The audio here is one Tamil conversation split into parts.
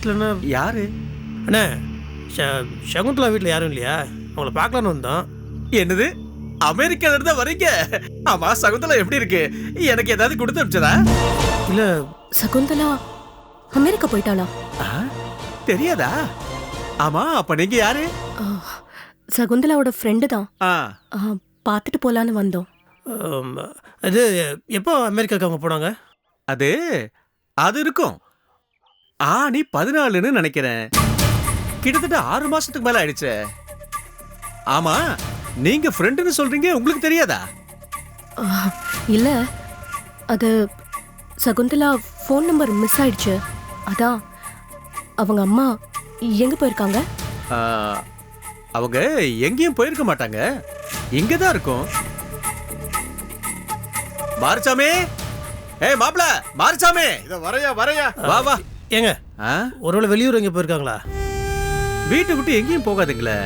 பக்கத்துலன்னா யாரு? அண்ணே ஷ- சகுந்தலா வீட்டில் யாரும் இல்லையா? அவங்கள பார்க்கலான்னு வந்தோம். என்னது? அமெரிக்கால இருந்தா வரீங்க? ஆமா சகுந்தலா எப்படி இருக்கு? எனக்கு ஏதாவது கொடுத்து அனுப்பிச்சதா? இல்லை சகுந்தலா அமெரிக்கா போயிட்டாளா? ஆ, தெரியாதா? ஆமா அப்ப நீங்க யாரு? ஆ, சகுந்தலாவோட ஃப்ரெண்டு தான். ஆ, ஆ, பார்த்துட்டு போலான்னு வந்தோம். ஆம், இது எப்போ அமெரிக்காவுக்கு அவங்க போனாங்க? அது அது இருக்கும். ஆணி பதினாலுன்னு நினைக்கிறேன். கிட்டத்தட்ட ஆறு மாசத்துக்கு மேல ஆயிடுச்சே. ஆமா நீங்க ஃப்ரெண்டுன்னு சொல்றீங்க உங்களுக்கு தெரியாதா? இல்ல. அது சகுந்தலா ஃபோன் நம்பர் மிஸ் ஆயிடுச்சு. அதான் அவங்க அம்மா எங்க போயிருக்காங்க? அவங்க எங்கேயும் போயிருக்க மாட்டாங்க. இங்க தான் இருக்கும். மாரிசாமி ஏய் மாப்ள மாரிசாமி இத வரையா வரையா. வா வா. ஏங்க ஆ, ஒருவேளை வெளியூர் எங்கே போயிருக்காங்களா? வீட்டை விட்டு எங்கேயும் போகாதுங்களே.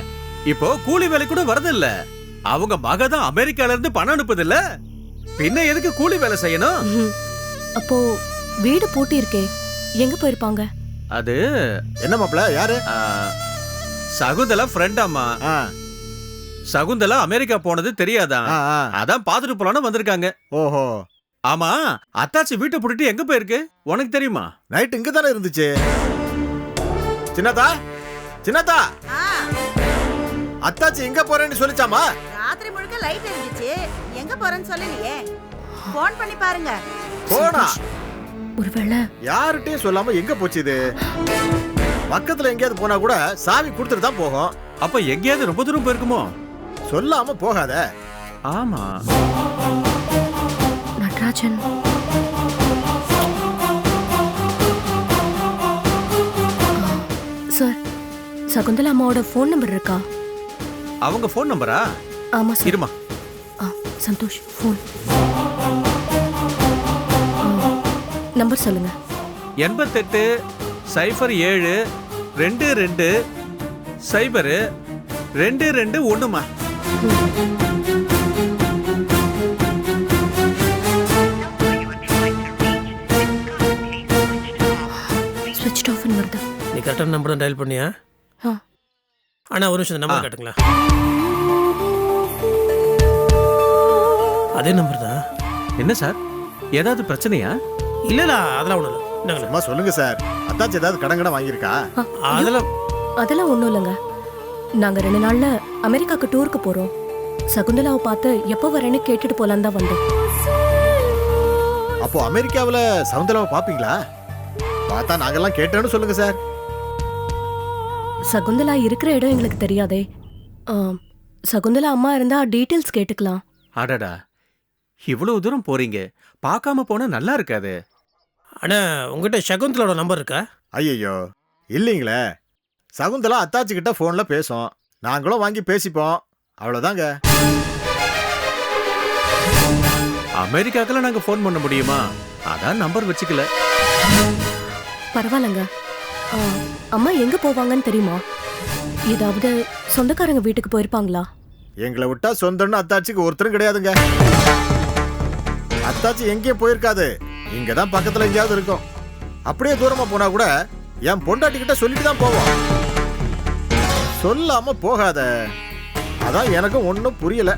இப்போ கூலி வேலை கூட வரதில்ல. அவங்க மக தான் அமெரிக்கால இருந்து பணம் அனுப்புதில்ல. பின்ன எதுக்கு கூலி வேலை செய்யணும். அப்போ வீடு பூட்டி இருக்கே. எங்க போயிருப்பாங்க? அது என்ன மாப்ள யாரு? ஆ, சகுந்தலா ஃப்ரெண்ட் அம்மா ஆ, சகுந்தலா அமெரிக்கா போனது தெரியாதான். அதான் பாத்துட்டு போலான்னு வந்திருக்காங்க. ஓஹோ. ஆமா அத்தாச்சி வீட்டை பூட்டிட்டு எங்க போயிருக்கு? உனக்கு தெரியுமா? நைட் இங்க தானே இருந்துச்சு. சின்னதா சின்னதா ஆ, அத்தாச்சி எங்க போறேன்னு சொல்லிச்சாமா ராத்திரி முழுக்க லைட் எரிஞ்சிச்சு எங்க போறேன்னு சொல்லலையே. ஃபோன் பண்ணி பாருங்க. போனா? ஒருவேளை. யார்கிட்டயும் சொல்லாம எங்க போச்சு இது? பக்கத்துல எங்கேயாவது போனா கூட சாவி கொடுத்துட்டு தான் போகும். அப்ப எங்கேயாவது ரொம்ப தூரம் போயிருக்குமோ? சொல்லாம போகாத. ஆமா. நடராஜன். சார் சகுந்தலா அம்மாவோட ஃபோன் நம்பர் இருக்கா? அவங்க ஃபோன் நம்பரா ஆமா சார். இருமா. ஆ சந்தோஷ் ஃபோன் நம்பர் சொல்லுங்க. எண்பத்தெட்டு சைஃபர் ஏழு ரெண்டு ரெண்டு சைபரு ரெண்டு ரெண்டு ஒண்ணுமா? கரெக்டான நம்பர் தான் டயல் பண்ணியா? அண்ணா ஒரு நிமிஷம். நம்பர் கேட்டுங்களா அதே நம்பர் தான். என்ன சார்? ஏதாவது பிரச்சனையா? இல்லைல்ல அதெல்லாம் ஒன்றும் இல்லை. சும்மா சொல்லுங்க சார். அத்தாச்சி ஏதாவது கடன் கடன் வாங்கியிருக்கா? அதெல்லாம் அதெல்லாம் ஒன்றும் இல்லைங்க. நாங்க ரெண்டு நாள்ல அமெரிக்காக்கு டூருக்கு போறோம். சகுந்தலாவை பார்த்து எப்போ வரேன்னு கேட்டுட்டு போலான்னு தான் வந்தோம். அப்போ அமெரிக்காவுல சவுந்தலாவை பாப்பீங்களா பார்த்தா நாங்கெல்லாம் கேட்டோன்னு சொல்லுங்க சார். சகுந்தலா இருக்கிற இடம் எங்களுக்கு தெரியாதே. ஆ, சகுந்தலா அம்மா இருந்தா டீட்டெயில்ஸ் கேட்டுக்கலாம். அடடா இவ்வளவு தூரம் போறீங்க. பார்க்காம போனா நல்லா இருக்காது. அண்ணா உங்ககிட்ட சகுந்தலோட நம்பர் இருக்கா? ஐயையோ இல்லைங்களே. சகுந்தலா அத்தாச்சி கிட்ட போன்ல பேசும். நாங்களும் வாங்கி பேசிப்போம். அவ்வளவுதாங்க. அமெரிக்காக்கெல்லாம் நாங்க ஃபோன் பண்ண முடியுமா? அதான் நம்பர் வச்சுக்கல. பரவாயில்லைங்க. அம்மா எங்க போவாங்கன்னு தெரியுமா? ஏதாவது சொந்தக்காரங்க வீட்டுக்கு போயிருப்பாங்களா? எங்களை விட்டா சொந்தம்னு அத்தாச்சிக்கு ஒருத்தரும் கிடையாதுங்க. அத்தாச்சி எங்கேயும் போயிருக்காது. இங்க தான் பக்கத்துல எங்கேயாவது இருக்கும். அப்படியே தூரமா போனா கூட என் பொண்டாட்டி கிட்ட சொல்லிட்டு தான் போவோம். சொல்லாம போகாத. அதான் எனக்கும் ஒன்றும் புரியல.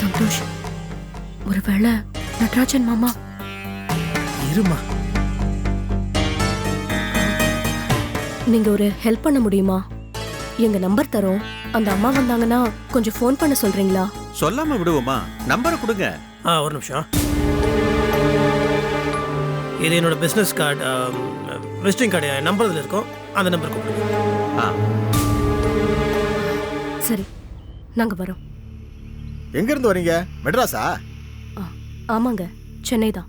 சந்தோஷ் ஒருவேளை நடராஜன் மாமா? இருமா. நீங்க ஒரு ஹெல்ப் பண்ண முடியுமா? எங்க நம்பர் தரோம். அந்த அம்மா வந்தாங்கன்னா கொஞ்சம் ஃபோன் பண்ண சொல்றீங்களா? சொல்லாம விடுவோமா? நம்பரை கொடுங்க. ஆ ஒரு நிமிஷம். இது என்னோட பிஸ்னஸ் கார்டு விசிட்டிங் கார்டு என் நம்பர் இதில் இருக்கும். அந்த நம்பர் கூப்பிடுங்க. ஆ, சரி நாங்க வரோம். எங்க இருந்து வரீங்க மெட்ராஸா? ஆ, ஆமாங்க சென்னை தான்.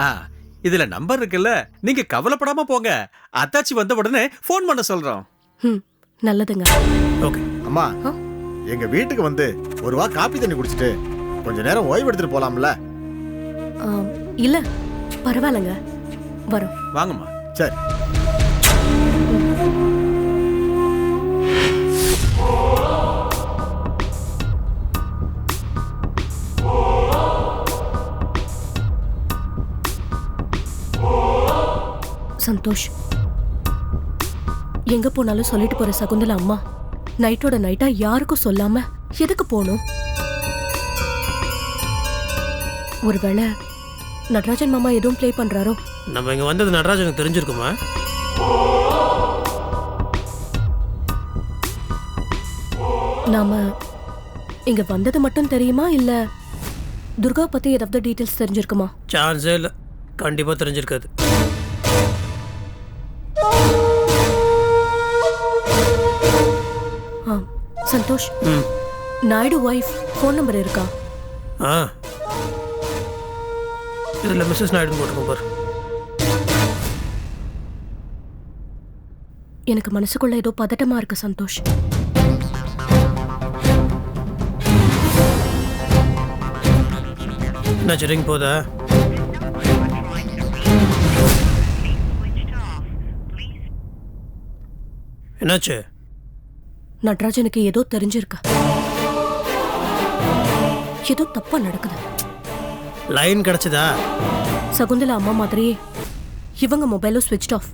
ஆ, இதுல நம்பர் இருக்குல்ல நீங்க கவலைப்படாம போங்க. அத்தாச்சி வந்த உடனே ஃபோன் பண்ண சொல்றோம். ம் நல்லதுங்க. ஓகே அம்மா ஆ? எங்க வீட்டுக்கு வந்து ஒரு வா காப்பி தண்ணி குடிச்சிட்டு கொஞ்ச நேரம் ஓய்வு எடுத்துட்டு போலாம்ல? ஆ, இல்ல பரவாயில்லைங்க. வரோம். வாங்கம்மா. சரி. சந்தோஷ். எங்க போனாலும் சொல்லிட்டு போற சகுந்தலா அம்மா நைட்டோட நைட்டா யாருக்கும் சொல்லாம எதுக்கு போகணும்? ஒருவேளை நடராஜன் மாமா எதுவும் ப்ளே பண்றாரோ? நம்ம இங்கே வந்தது நடராஜனுக்கு தெரிஞ்சிருக்குமா? நாம இங்க வந்தது மட்டும் தெரியுமா இல்ல துர்கா பத்தி ஏதாவது டீடைல்ஸ் தெரிஞ்சிருக்குமா? சான்ஸே இல்லை. கண்டிப்பாக தெரிஞ்சிருக்காது. Santhosh. Naidu wife phone number இருக்கா? ஆ. இதில் மிஸ்ஸஸ் நாயுடு போட்டுக்கோங்க பாரு. எனக்கு மனசுக்குள்ள ஏதோ பதட்டமா இருக்கு சந்தோஷ். என்னாச்சு ரிங் போதா என்னாச்சு? நடராஜனுக்கு ஏதோ தெரிஞ்சிருக்கு. ஏதோ தப்பா நடக்குது. லைன் கிடச்சதா? சகுந்தலா அம்மா மாதிரியே இவங்க மொபைலும் ஸ்விட்ச் ஆஃப்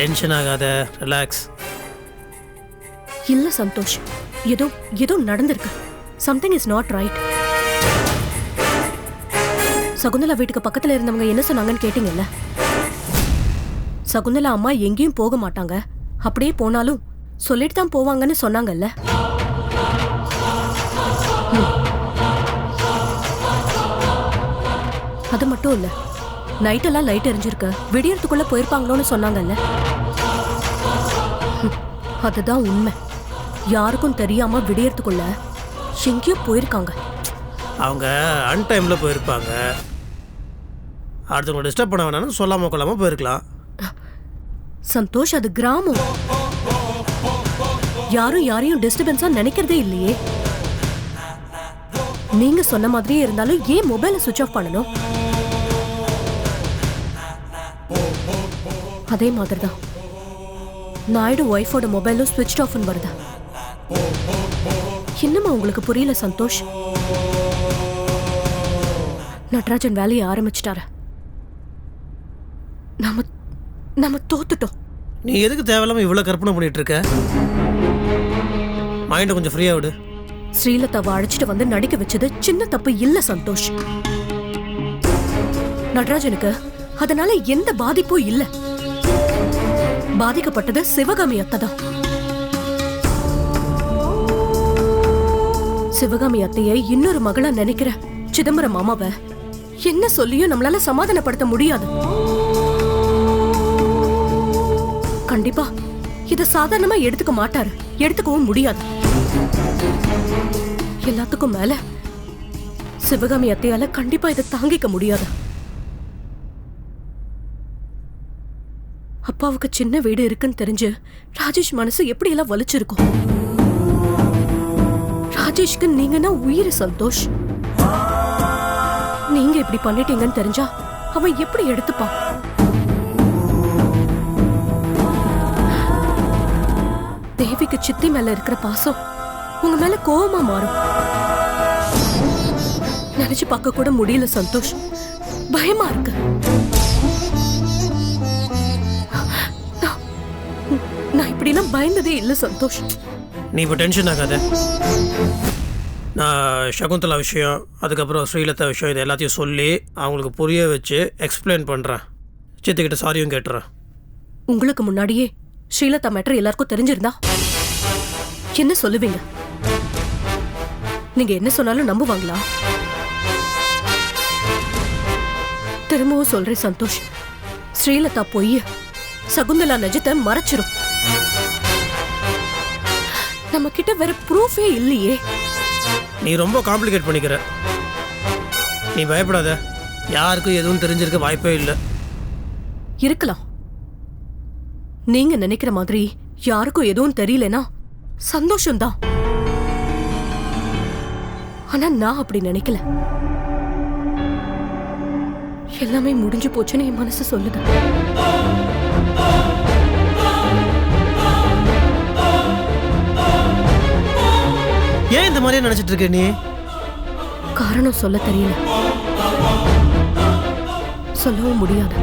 டென்ஷன் ஆகாத ரிலாக்ஸ் இல்ல சந்தோஷ் ஏதோ ஏதோ நடந்திருக்கு. Something is not right Shakuntala வீட்டுக்கு பக்கத்துல இருந்தவங்க என்ன சொன்னாங்கன்னு கேட்டீங்கல்ல? சகுந்தலா அம்மா எங்கேயும் போக மாட்டாங்க. அப்படியே போனாலும் சொல்லிட்டு தான் போவாங்கன்னு சொன்னாங்கல்ல? ம். அது மட்டும் இல்ல நைட்டெல்லாம் லைட் எரிஞ்சிருக்கு. விடியறதுக்குள்ள போயிருப்பாங்களோன்னு சொன்னாங்கல்ல? அதுதான் உண்மை. யாருக்கும் தெரியாம விடியறதுக்குள்ள எங்கேயோ போயிருக்காங்க. அவங்க அன்டைமில் போயிருப்பாங்க. அடுத்தவங்களை டிஸ்டர்ப் பண்ண வேணாம்னு சொல்லாமல் கொள்ளாமல் போயிருக்கலாம். சந்தோஷ் அது கிராமம். யாரும் யாரையும் டிஸ்டர்பன்ஸா நினைக்கிறதே இல்லையே. நீங்க சொன்ன மாதிரியே இருந்தாலும் ஏன் மொபைலை சுவிட்ச் ஆஃப் பண்ணணும்? அதே மாதிரி தான் நாயுடு ஒய்ஃபோட மொபைலும் ஸ்விட்ச் ஆஃப்னு வருதா. என்னம்மா உங்களுக்கு புரியல சந்தோஷ்? நட்ராஜன் வேலையை ஆரம்பிச்சிட்டாரு. நாம நாம தோத்துட்டோம். நீ எதுக்கு தேவையில்லாமல் இவ்வளோ கற்பனை பண்ணிட்டு இருக்க? மைண்டை கொஞ்சம் ஃப்ரீயாக விடு. ஸ்ரீலதாவை அழைச்சிட்டு வந்து நடிக்க வச்சது சின்ன தப்பு இல்ல சந்தோஷ். நடராஜனுக்கு அதனால எந்த பாதிப்பும் இல்ல. பாதிக்கப்பட்டது சிவகாமி அத்தை தான். சிவகாமி அத்தையை இன்னொரு மகளா நினைக்கிற சிதம்பரம் மாமாவை என்ன சொல்லியும் நம்மளால சமாதானப்படுத்த முடியாது. கண்டிப்பா. இத சாதாரணமா எடுத்துக்க மாட்டாரு. எடுத்துக்கவும் முடியாது. எல்லாத்துக்கும் மேல சிவகாமி அத்தையால கண்டிப்பா இதை தாங்கிக்க முடியாது. அப்பாவுக்கு சின்ன வீடு இருக்குன்னு தெரிஞ்சு ராஜேஷ் மனசு எப்படி எல்லாம் வலிச்சிருக்கும்? ராஜேஷ்க்கு நீங்கன்னா உயிர் சந்தோஷ். நீங்க இப்படி பண்ணிட்டீங்கன்னு தெரிஞ்சா அவன் எப்படி எடுத்துப்பான்? தேவிக்கு சித்தி மேல இருக்கிற பாசம் உங்க மேல கோவமா மாறும். நினைச்சு பார்க்க கூட முடியல சந்தோஷ். பயமா இருக்கு. நான்- இப்படிலாம் பயந்ததே இல்ல சந்தோஷ். நீ இப்போ டென்ஷன் ஆகாத. நான் சகுந்தலா விஷயம் அதுக்கப்புறம் ஸ்ரீலதா விஷயம் இது எல்லாத்தையும் சொல்லி அவங்களுக்கு புரிய வச்சு எக்ஸ்பிளைன் பண்ணுறேன் சித்திக்கிட்ட சாரியும் கேட்டுறேன். உங்களுக்கு முன்னாடியே ஸ்ரீலதா மேட்டர் எல்லாருக்கும் தெரிஞ்சிருந்தா? என்ன சொல்லுவீங்க? நீங்க என்ன சொன்னாலும் நம்புவாங்களா? திரும்பவும் சொல்றேன் சந்தோஷ். ஸ்ரீலதா பொய் சகுந்தலா நஜத்தை மறைச்சிரும். நம்ம கிட்ட வேற ப்ரூஃபே இல்லையே. நீ ரொம்ப காம்ப்ளிகேட் பண்ணிக்கிற. நீ பயப்படாத. யாருக்கும் எதுவும் தெரிஞ்சிருக்க வாய்ப்பே இல்லை. இருக்கலாம். நீங்க நினைக்கிற மாதிரி யாருக்கும் எதுவும் தெரியலனா சந்தோஷம்தான். ஆனா நான் அப்படி நினைக்கல. எல்லாமே முடிஞ்சு போச்சுன்னு என் மனசு சொல்லுது. ஏன் இந்த மாதிரியே நினைச்சிட்டு இருக்க நீ? காரணம் சொல்ல தெரியல. சொல்லவும் முடியாது.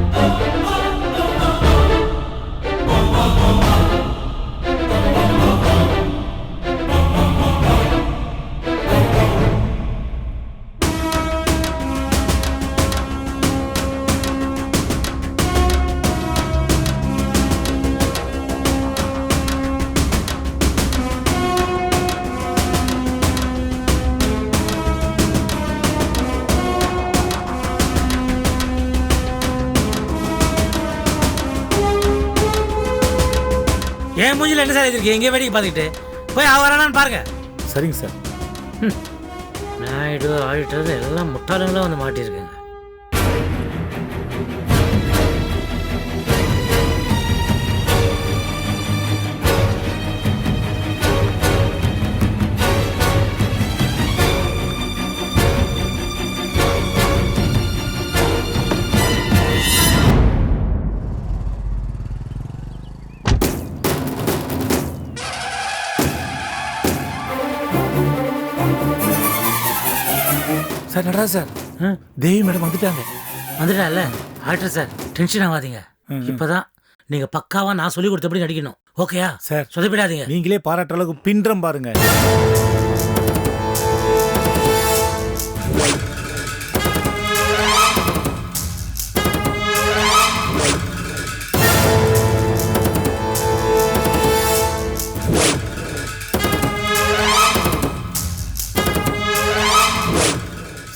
மூஞ்சில என்ன சார் இருக்கு எங்கேயும் வேடிக்கை பார்த்துக்கிட்டு. போய் அவரானான்னு பாருங்க. சரிங்க சார். நாயுடு ஆடிட்டர் எல்லாம் முட்டாளுங்களும் வந்து மாட்டியிருக்குங்க sir? Natraj sir Devi madam வந்துட்டாங்க. வந்துட்டால ஆடிட்டர் சார் டென்ஷன் ஆகாதீங்க. இப்பதான் நீங்க பக்காவா நான் சொல்லி கொடுத்தபடி நடிக்கணும். ஓகேயா? சார் சொதப்பிடாதீங்க. நீங்களே பாராட்டுற அளவுக்கு பின்றம் பாருங்க.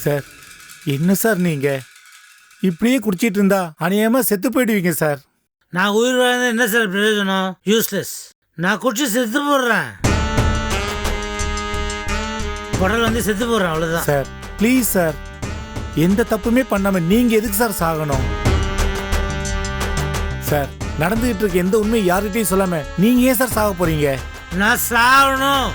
சார். என்ன சார் நீங்க? இப்படியே குடிச்சிட்டு இருந்தா அநியாயமா செத்து போயிடுவீங்க சார். நான் உயிர் வாழ்ந்த என்ன சார் பிரயோஜனம்? யூஸ்லெஸ் நான் குடிச்சு செத்து போடுறேன். குடல் வந்து செத்து போடுறேன் அவ்வளவுதான். Sir please sir. எந்த தப்புமே பண்ணாம நீங்க எதுக்கு சார் சாகணும்? சார் நடந்துகிட்டு இருக்க எந்த உண்மையும் யார்கிட்டயும் சொல்லாம நீங்க ஏன் சார் சாக போறீங்க? நான் சாகணும்.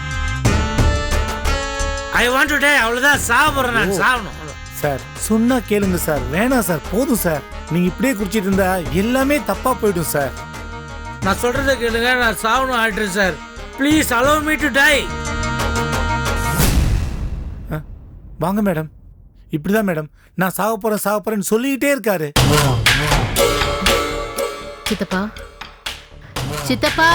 ஐ வாண்ட் டு டே அவ்வளவுதான். சாக போறேன் நான் அவ்வளவுதான். சார் சொன்னா கேளுங்க சார். வேணாம் சார் போதும் சார். நீங்க இப்படியே குடிச்சிட்டு இருந்தா எல்லாமே தப்பா போயிடும் சார். நான் சொல்றதை கேளுங்க நான் சாகணும் ஆயிட்டேன் sir. Please allow me to die வாங்க மேடம். இப்படிதான் மேடம். நான் சாக போறேன் சாக போறேன்னு சொல்லிக்கிட்டே இருக்காரு. சித்தப்பா. சித்தப்பா.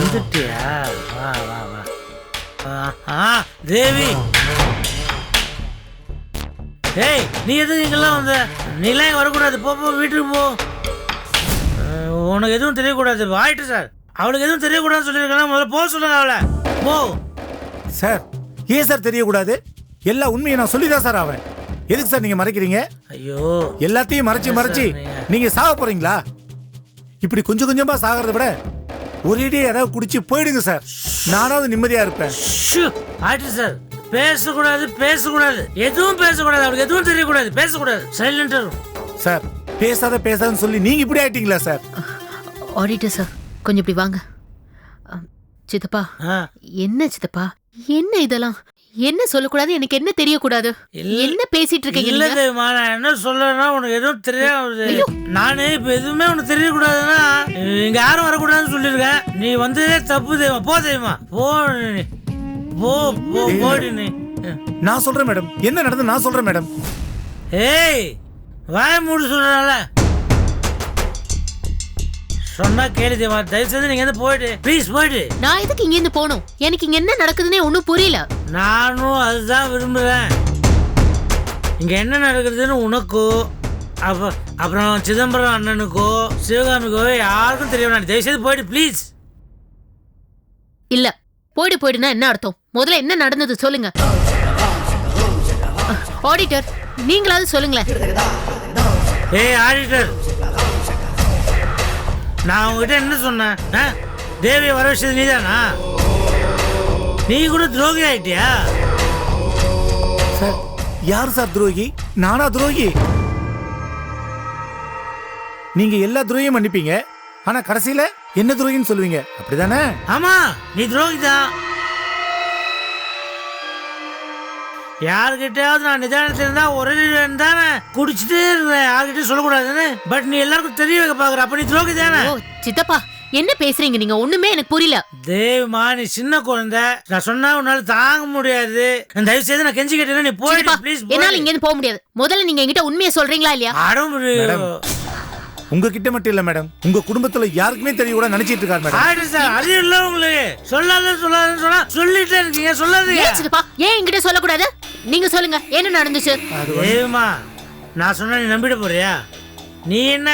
வந்துட்டியா? வா வா வா. ஆ, தேவி. ஏய் நீ எதுக்கு இங்கெல்லாம் வந்த? நீலாம் இங்க வரக்கூடாது. போ போ வீட்டுக்கு போ. உனக்கு எதுவும் தெரியக்கூடாது. ஆயிட்டு சார். அவளுக்கு எதுவும் தெரியக்கூடாதுன்னு சொல்லியிருக்கேன்? முதல்ல போக சொல்லுங்க அவளை. போ. சார் ஏன் சார் தெரியக்கூடாது? எல்லா உண்மையை நான் சொல்லிதான் சார் அவன் எதுக்கு சார் நீங்க மறைக்கிறீங்க? ஐயோ. எல்லாத்தையும் மறைச்சு மறைச்சு? நீங்க? சாக போறீங்களா? இப்படி கொஞ்சம் கொஞ்சமா சாகிறத விட ஒரேடியே ஏதாவது குடிச்சு போயிடுங்க சார். நானாவது நிம்மதியா இருப்பேன். ஷூ ஆயிட்டு சார். பேசக்கூடாது பேசக்கூடாது. எதுவும் பேசக்கூடாது. அவளுக்கு எதுவும் தெரியக்கூடாது. பேசக்கூடாது. சைலண்டா சார் பேசாத பேசாதன்னு சொல்லி நீங்க இப்படி ஆயிட்டீங்களா சார்? Auditor sir. கொஞ்சம் இப்படி வாங்க. சித்தப்பா ஆ. என்ன சித்தப்பா? என்ன இதெல்லாம்? என்ன சொல்லக்கூடாது? எனக்கு என்ன தெரியக்கூடாது? என்ன பேசிட்டு இருக்கீங்க இல்ல? தெரியுமா? நான் என்ன சொல்றேன்னா உனக்கு எதுவும் தெரியாது. நானு இப்ப எதுவுமே உனக்கு தெரியக்கூடாதுன்னா இங்க யாரும் வரக்கூடாதுன்னு சொல்லியிருக்கேன் நீ வந்ததே தப்பு தெரியுமா போ தெரியுமா போ. போ போ போடி நீ. நான் சொல்றேன் மேடம். என்ன நடந்து நான் சொல்றேன் மேடம்? ஏய் வாய மூடி சொல்றனால. சொன்னா கேளு தேவா தயவு செய்து நீங்க வந்து போயிடு ப்ளீஸ் போயிடு நான் எதுக்கு இங்க இருந்து போகணும்? எனக்கு இங்க என்ன நடக்குதுன்னே ஒன்னும் புரியல. நானும் அதுதான் விரும்புகிறேன் இங்கே என்ன நடக்குதுன்னு உனக்கோ அப்போ அப்புறம் சிதம்பரம் அண்ணனுக்கோ சிவகாமிக்கோ யாருக்கும் தெரிய வேணாம் தயவுசெய்து போயிடு ப்ளீஸ் இல்ல போயிடு போயிடுனா என்ன அர்த்தம்? முதல்ல என்ன நடந்தது சொல்லுங்க. ஆடிட்டர் நீங்களாவது சொல்லுங்களேன். ஏய் ஆடிட்டர் நான் உங்ககிட்ட என்ன சொன்னேன்? தேவியை வர வச்சது நீதானா? நீ கூட துரோகி ஆயிட்டியா? சார் யார் சார் துரோகி? நானா துரோகி? நீங்க எல்லா துரோகியும் மன்னிப்பீங்க. ஆனா கடைசியில என்ன துரோகின்னு சொல்லுவீங்க? அப்படிதானே? ஆமா நீ துரோகி தான் யாருக்கிட்டயாவது நான் நிதானத்தில் இருந்தா ஒரே தானே குடிச்சிட்டே இருந்தேன். யார்கிட்டயும் சொல்லக்கூடாதுன்னு. பட் நீ எல்லாருக்கும் தெரிய வைக்க பாக்குற. அப்ப நீ துரோகி தானே? ஓ சித்தப்பா என்ன பேசுறீங்க நீங்க? ஒண்ணுமே எனக்கு புரியல. தேவ்மா நீ சின்ன குழந்தை. நான் சொன்னா உன்னால தாங்க முடியாது. நான் தயவு செய்து நான் கெஞ்சி கேட்டேன் நீ போயிடு. சித்தப்பா, ப்ளீஸ் என்னால இங்க இருந்து போக முடியாது. முதல்ல நீங்க என்கிட்ட உண்மையை சொல்றீங்களா இல்லையா? அடம் மேடம். உங்ககிட்ட மட்டும் இல்ல மேடம். உங்க குடும்பத்துல யாருக்குமே தெரிய கூட நினைச்சிட்டு இருக்காரு மேடம். ஆயிடு சார். அது இல்ல உங்களுக்கு. சொல்லாத சொல்லாதன்னு சொன்னா சொல்லிட்டே இருக்கீங்க. சொல்லாதீங்க. ஏன் சித்தப்பா? ஏன் என்கிட்ட சொல்லக்கூடாது? நீங்க சொல்லுங்க என்ன நடந்துச்சு? தேவ்மா நான் சொன்னா நீ நம்பிட போறியா? நீ என்ன?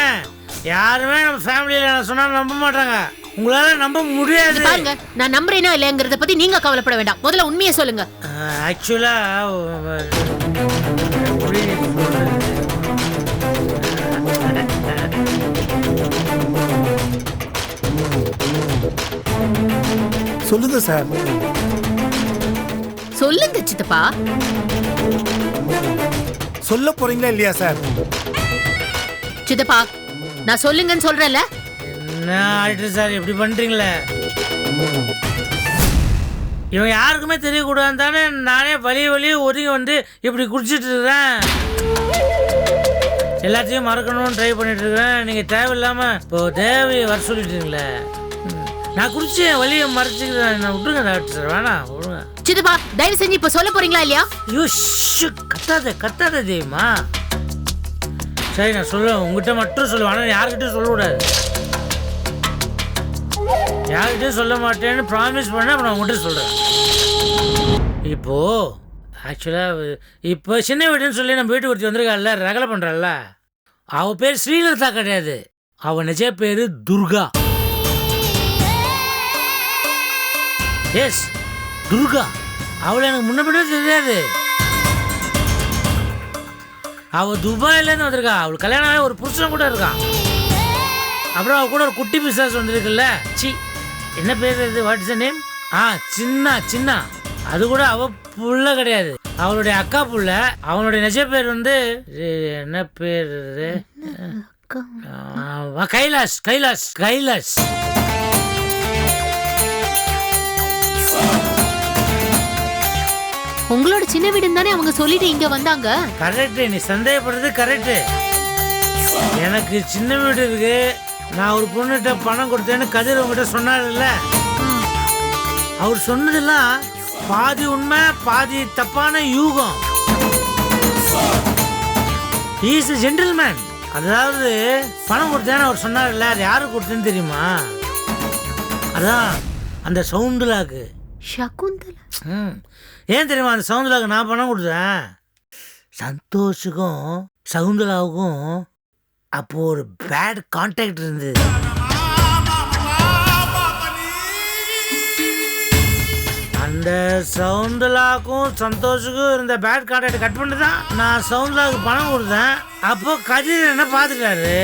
யாருமே நம்ம ஃபேமிலியில நான் சொன்னா நம்ப மாட்டாங்க. உங்களால நம்ப முடியாது. பாருங்க நான் நம்புறேனோ இல்லைங்கிறத பத்தி நீங்க கவலைப்பட வேண்டாம். முதல்ல உண்மையை சொல்லுங்க. ஆக்சுவலா சொல்லுங்க சார். சொல்லுங்க சித்தப்பா. சொல்ல போறீங்களா இல்லையா சார்? சித்தப்பா நான் சொல்லுங்கன்னு சொல்றேன்ல. என்ன ஆயிட்டு சார் இப்படி பண்றீங்களே? இவன் யாருக்குமே தெரியக்கூடாது தானே நானே வழிய வழிய ஒதுங்கி வந்து இப்படி குடிச்சிட்டு இருக்கிறேன் எல்லாத்தையும் மறக்கணும்னு ட்ரை பண்ணிட்டு இருக்கிறேன் நீங்க தேவையில்லாம இப்போ தேவையை வர சொல்லிட்டீங்களே. நான் குடிச்சு என் வழியை மறைச்சிக்கிறேன். நான் விட்டுருங்க டாக்டர் சார் வேணாம் விடுங்க. சித்தப்பா தயவு செஞ்சு இப்ப சொல்ல போறீங்களா இல்லையா? ஐயோ ஷு, கத்தாத கத்தாத தெய்வமா சரி நான் சொல்லுவேன் உங்ககிட்ட மட்டும் சொல்லுவேன். ஆனால் யார்கிட்டயும் சொல்லக்கூடாது. யார்கிட்டயும் சொல்ல மாட்டேன்னு ப்ராமிஸ் பண்ண அப்புறம் உங்ககிட்ட சொல்கிறேன் இப்போ ஆக்சுவலாக இப்போ சின்ன வீடுன்னு சொல்லி நம்ம வீட்டு ஒருத்தி வந்திருக்காள்ல ரகலை பண்ணுறாள்ல அவ பேர் ஸ்ரீலதா கிடையாது. அவ நிஜ பேர் துர்கா. எஸ் துர்கா. அவளை எனக்கு முன்ன தெரியாது. அவள் துபாயிலேருந்து வந்திருக்கா. அவள் கல்யாணம் ஆகி ஒரு புருஷன் கூட இருக்கான். அப்புறம் அவள் கூட ஒரு குட்டி பிசாஸ் வந்திருக்குல்ல. சி என்ன பேர் இது வாட் இஸ் நேம் ஆ சின்ன சின்ன. அது கூட அவள் புள்ள கிடையாது. அவளுடைய அக்கா புள்ள அவனுடைய நிஜ பேர் வந்து என்ன பேர் கைலாஷ் கைலாஷ் கைலாஷ். உங்களோட சின்ன வீடுன்னு தானே அவங்க சொல்லிட்டு இங்க வந்தாங்க? கரெக்ட் நீ சந்தேகப்படுறது கரெக்ட் எனக்கு சின்ன வீடு இருக்கு. நான் ஒரு பொண்ணுகிட்ட பணம் கொடுத்தேன்னு கதிர் உங்ககிட்ட சொன்னார்ல அவர் சொன்னதெல்லாம் பாதி உண்மை பாதி தப்பான யூகம். இஸ் ஜென்டில்மேன் அதாவது பணம் கொடுத்தேன்னு அவர் சொன்னார்ல அது யாருக்கு கொடுத்தேன்னு தெரியுமா? அதான் அந்த சவுண்டுலாக்கு சகுந்தலா? ம். ஏன் தெரியுமா அந்த சவுந்தலாவுக்கு நான் பணம் கொடுத்தேன்? சந்தோஷுக்கும் சகுந்தலாவுக்கும் அப்போது ஒரு பேட் கான்டாக்ட் இருந்தது. அந்த சவுந்தலாக்கும் சந்தோஷுக்கும் இருந்த பேட் கான்டாக்ட் கட் பண்ணி தான் நான் சவுந்தலாவுக்கு பணம் கொடுத்தேன். அப்போ கதிர் என்ன பார்த்துட்டாரு?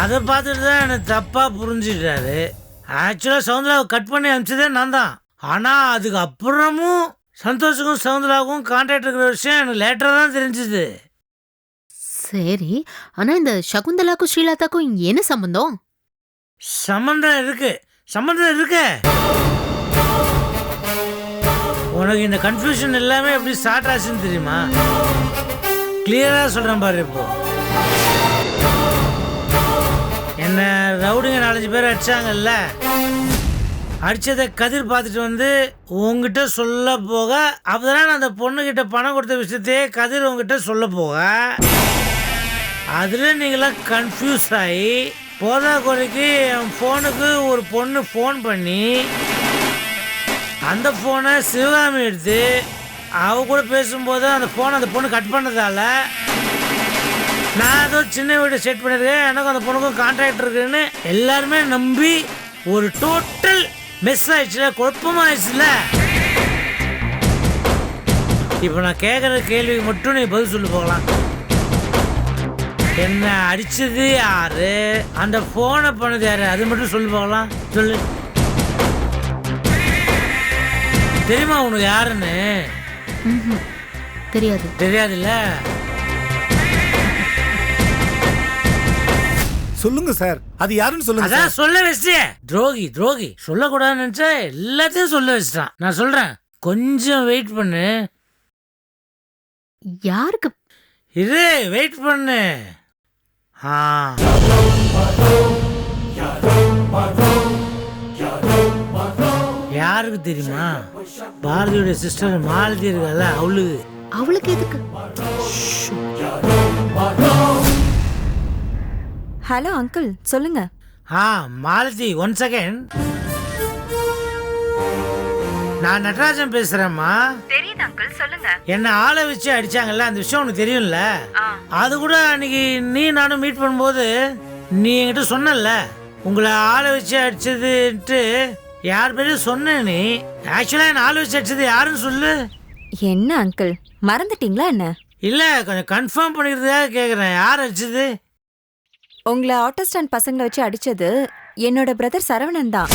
அதை பார்த்துட்டு தான் எனக்கு தப்பாக புரிஞ்சுட்டாரு ஆக்சுவலாக சவுந்தலாவை கட் பண்ணி அனுப்பிச்சதே நான் தான். ஆனால் அதுக்கு அப்புறமும் சந்தோஷுக்கும் சவுந்தலாவுக்கும் கான்டாக்ட் இருக்கிற விஷயம் எனக்கு லேட்டராக தான் தெரிஞ்சுது. சரி ஆனா இந்த சகுந்தலாக்கும் ஸ்ரீலதாக்கும் என்ன சம்பந்தம்? சம்மந்தம் இருக்கு. சம்மந்தம் இருக்கு. உனக்கு இந்த கன்ஃபியூஷன் எல்லாமே எப்படி ஸ்டார்ட் ஆச்சுன்னு தெரியுமா? கிளியரா சொல்றேன் பாரு இப்போ. என்ன ரவுடிங்க நாலஞ்சு பேர் அடிச்சாங்கல்ல? அடிச்சதை கதிர் பார்த்துட்டு வந்து உங்ககிட்ட சொல்ல போக அப்பதான் நான் அந்த பொண்ணுகிட்ட பணம் கொடுத்த விஷயத்தையே கதிர் உங்ககிட்ட சொல்ல போக. அதில் நீங்களாம் கன்ஃபியூஸ் ஆகி போதா குறைக்கு என் ஃபோனுக்கு ஒரு பொண்ணு ஃபோன் பண்ணி அந்த ஃபோனை சிவகாமி எடுத்து அவ கூட பேசும்போது அந்த ஃபோனை அந்த பொண்ணு கட் பண்ணதால் நான் ஏதோ சின்ன வீடு செட் பண்ணியிருக்கேன் எனக்கும் அந்த பொண்ணுக்கும் கான்ட்ராக்ட் இருக்குன்னு எல்லாருமே நம்பி ஒரு டோட்டல் மிஸ் ஆயிடுச்சுல குழப்பமாயிடுச்சுல இப்போ நான் கேட்குற கேள்விக்கு மட்டும் நீ பதில் சொல்லி போகலாம். என்ன அடிச்சது யாரு? அந்த போனை பண்ணது யாரு? அது மட்டும் சொல்லி போகலாம். சொல்லு. தெரியுமா உனக்கு யாருன்னு. தெரியாது. தெரியாதுல்ல? சொல்லுங்க சார். அது யாருன்னு சொல்லுங்க அதான் சார். சொல்ல வச்சிட்டே துரோகி துரோகி. சொல்லக்கூடாதுன்னு நினைச்சா எல்லாத்தையும் சொல்ல வச்சிட்டான். நான் சொல்றேன். கொஞ்சம் வெயிட் பண்ணு. யாருக்கு? இரு வெயிட் பண்ணு. ஆ. யாருக்கு தெரியுமா? பாரதியோட சிஸ்டர் மாலதி இருக்கால அவளுக்கு. அவளுக்கு எதுக்கு? ஹலோ அங்கிள் சொல்லுங்க. ஆ மாலதி ஒன் செகண்ட் நான் நடராஜன் பேசுறேம்மா. தெரியுது அங்கிள் சொல்லுங்க. என்ன ஆளை வச்சு அடிச்சாங்கல்ல அந்த விஷயம் உனக்கு தெரியும்ல? அது கூட அன்னைக்கு நீ நானும் மீட் பண்ணும்போது நீ என்கிட்ட சொன்னல உங்களை ஆளை வச்சு அடிச்சதுன்ட்டு யார் பேரும் சொன்ன நீ? ஆக்சுவலாக என்ன ஆளை வச்சு அடிச்சது யாருன்னு சொல்லு. என்ன அங்கிள் மறந்துட்டீங்களா என்ன? இல்லை கொஞ்சம் கன்ஃபார்ம் பண்ணிக்கிறதுக்காக கேட்குறேன் யார் அடிச்சது? உங்களை ஆட்டோ ஸ்டாண்ட் பசங்களை வச்சு அடிச்சது என்னோட பிரதர் சரவணன் தான்.